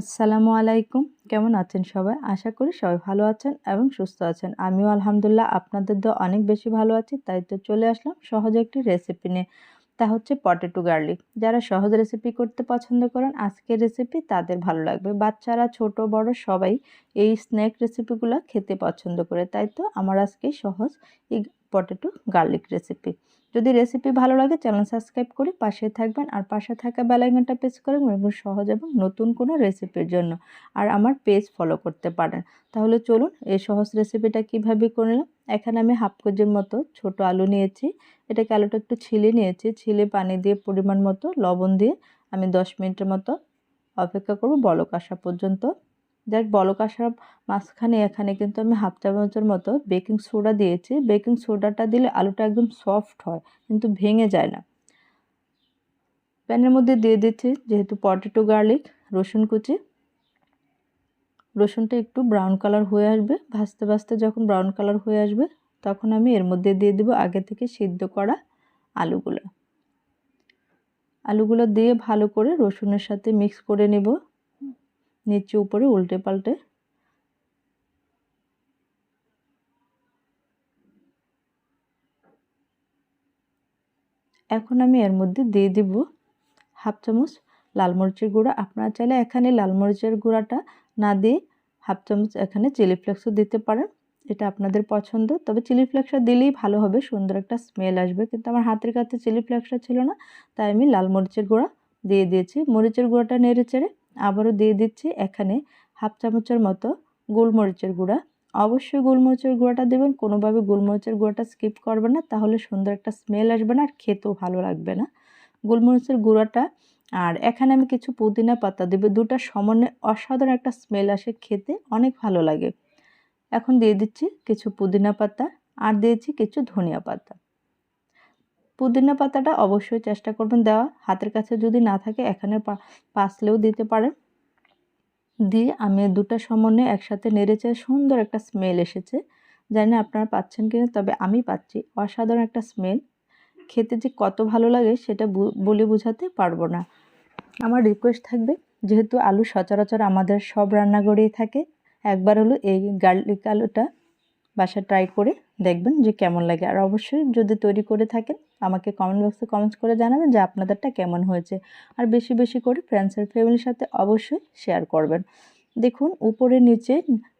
আসসালামু আলাইকুম। কেমন আছেন সবাই? আশা করি সবাই ভালো আছেন এবং সুস্থ আছেন। আমিও আলহামদুলিল্লাহ আপনাদের তো অনেক বেশি ভালো আছি, তাই তো চলে আসলাম সহজে একটি রেসিপি নিয়ে। তা হচ্ছে পটেটো গার্লিক যারা সহজ রেসিপি করতে পছন্দ করেন, আজকের রেসিপি তাদের ভালো লাগবে। বাচ্চারা, ছোট, বড় সবাই এই স্ন্যাক রেসিপিগুলো খেতে পছন্দ করে, তাই তো আমার আজকে সহজ এই পটেটো গার্লিক রেসিপি যদি রেসিপি ভালো লাগে চ্যানেল সাবস্ক্রাইব করে পাশে থাকবেন আর পাশে থাকা বেলাইকনটা প্রেস করে এবং সহজ এবং নতুন কোনো রেসিপির জন্য। আর আমার পেজ ফলো করতে পারেন। তাহলে চলুন এই সহজ রেসিপিটা কীভাবে করলাম এখানে আমি হাফ কেজির মতো ছোট আলু নিয়েছি। এটাকে আলুটা একটু ছিলে নিয়েছি। ছিলে পানি দিয়ে পরিমাণ মতো লবণ দিয়ে আমি দশ মিনিটের মতো অপেক্ষা করব বলক আসা পর্যন্ত। জাস্ট বলক মাঝখানে এখানে কিন্তু আমি হাফ চামচের মতো বেকিং সোডা দিয়েছি। বেকিং সোডাটা দিলে আলুটা একদম সফট হয়, কিন্তু ভেঙে যায় না। প্যানের মধ্যে দিয়ে দিচ্ছি যেহেতু পটেটো গার্লিক রসুন কুচি। রসুনটা একটু ব্রাউন কালার হয়ে আসবে। ভাজতে ভাজতে যখন ব্রাউন কালার হয়ে আসবে, তখন আমি এর মধ্যে দিয়ে দেবো আগে থেকে সিদ্ধ করা আলুগুলো। আলুগুলো দিয়ে ভালো করে রসুনের সাথে মিক্স করে নেব। নিচে উপরে, উল্টে পাল্টে। এখন আমি এর মধ্যে দিয়ে দিব হাফ চামচ লাল মরিচের গুঁড়া। আপনারা চাইলে এখানে লাল মরিচের গুঁড়াটা না দিয়ে হাফ চামচ এখানে চিলি ফ্লেক্সও দিতে পারেন। এটা আপনাদের পছন্দ। তবে চিলি ফ্লেক্সটা দিলেই ভালো হবে, সুন্দর একটা স্মেল আসবে। কিন্তু আমার হাতের কাছে চিলি ফ্লেক্সটা ছিল না, তাই আমি লাল মরিচের গুঁড়া দিয়ে দিয়েছি। মরিচের গুঁড়াটা নেড়ে চেড়ে আবারও দিয়ে দিচ্ছি এখানে হাফ চামচের মতো গোলমরিচের গুঁড়া। অবশ্যই গোলমরিচের গুঁড়াটা দেবেন, কোনোভাবে গোলমরিচের গুঁড়াটা স্কিপ করবে না, তাহলে সুন্দর একটা স্মেল আসবে না আর খেতেও ভালো লাগবে না। গোলমরিচের গুঁড়াটা, আর এখানে আমি কিছু পুদিনা পাতা দেবো, দুটা সমন্বয়ে অসাধারণ একটা স্মেল আসে খেতে, অনেক ভালো লাগে। এখন দিয়ে দিচ্ছি কিছু পুদিনা পাতা, আর দিয়েছি কিছু ধনিয়া পাতা। পুদিনা পাতাটা অবশ্যই চেষ্টা করবেন দেওয়া। হাতের কাছে যদি না থাকে, এখানে পাসলেও দিতে পারেন। দিয়ে আমি দুটা সমন্বয়ে একসাথে নেড়েছে সুন্দর একটা স্মেল এসেছে। জানি না আপনারা পাচ্ছেন কিনা, তবে আমি পাচ্ছি। অসাধারণ একটা স্মেল খেতে যে কত ভালো লাগে, সেটা বলে বোঝাতে পারব না। আমার রিকোয়েস্ট থাকবে, যেহেতু আলু সচরাচর আমাদের সব রান্নাঘরেই থাকে, একবার হলো এই গার্লিক আলুটা বাসা ট্রাই করে দেখবেন যে কেমন লাগে। আর অবশ্যই যদি তৈরি করে থাকেন, আমাকে কমেন্ট বক্সে কমেন্টস করে জানাবেন যে আপনাদেরটা কেমন হয়েছে। আর বেশি বেশি করে ফ্রেন্ডস আর ফ্যামিলির সাথে অবশ্যই শেয়ার করবেন। দেখুন, উপরে নিচে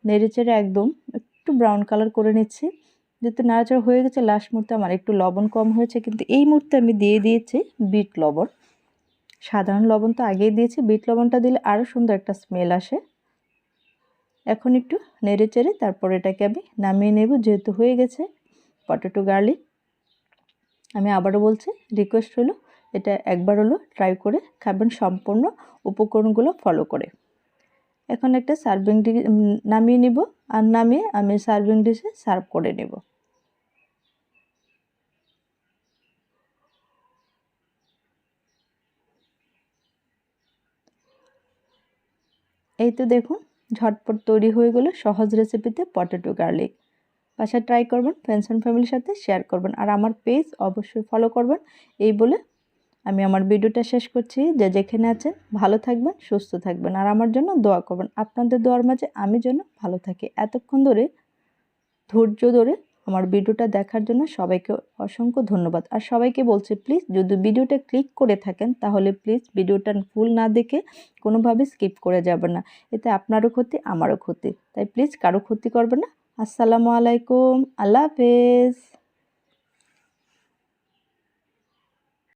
নেড়েচেড়ে একদম একটু ব্রাউন কালার করে নিচ্ছি। যেহেতু নাড়াচাড়া হয়ে গেছে লাস্ট মুহূর্তে আমার একটু লবণ কম হয়েছে, কিন্তু এই মুহূর্তে আমি দিয়ে দিয়েছি বিট লবণ। সাধারণ লবণ তো আগেই দিয়েছি, বিট লবণটা দিলে আরও সুন্দর একটা স্মেল আসে। এখন একটু নেড়ে চেড়ে তারপর এটাকে আমি নামিয়ে নেব, যেহেতু হয়ে গেছে পটেটো গার্লিক আমি আবারও বলছি রিকোয়েস্ট হলো এটা একবার হলো ট্রাই করে খাবেন সম্পূর্ণ উপকরণগুলো ফলো করে। এখন একটা সার্ভিং ডি নামিয়ে নিব আর নামিয়ে আমি সার্ভিং ডিশে সার্ভ করে নেব। এই তো দেখুন ঝটপট তৈরি হয়ে গেলো সহজ রেসিপিতে পটেটো গার্লিক বাসায় ট্রাই করবেন ফ্রেন্ডস অ্যান্ড ফ্যামিলির সাথে শেয়ার করবেন। আর আমার পেজ অবশ্যই ফলো করবেন। এই বলে আমি আমার ভিডিওটা শেষ করছি। যে যেখানে আছেন, ভালো থাকবেন, সুস্থ থাকবেন। আর আমার জন্য দোয়া করবেন। আপনাদের দোয়ার মাঝে আমি যেন ভালো থাকি। এতক্ষণ ধরে, ধৈর্য ধরে আমার ভিডিওটা দেখার জন্য সবাইকে অসংখ্য ধন্যবাদ। আর সবাইকে বলছি প্লিজ যদি ভিডিওটা ক্লিক করে থাকেন, তাহলে প্লিজ ভিডিওটা ফুল না দেখে কোনোভাবে স্কিপ করে যাবেন না। এতে আপনারও ক্ষতি, আমারও ক্ষতি। তাই প্লিজ কারও ক্ষতি করবে না। আসসালামু আলাইকুম। আল্লাহ হাফেজ।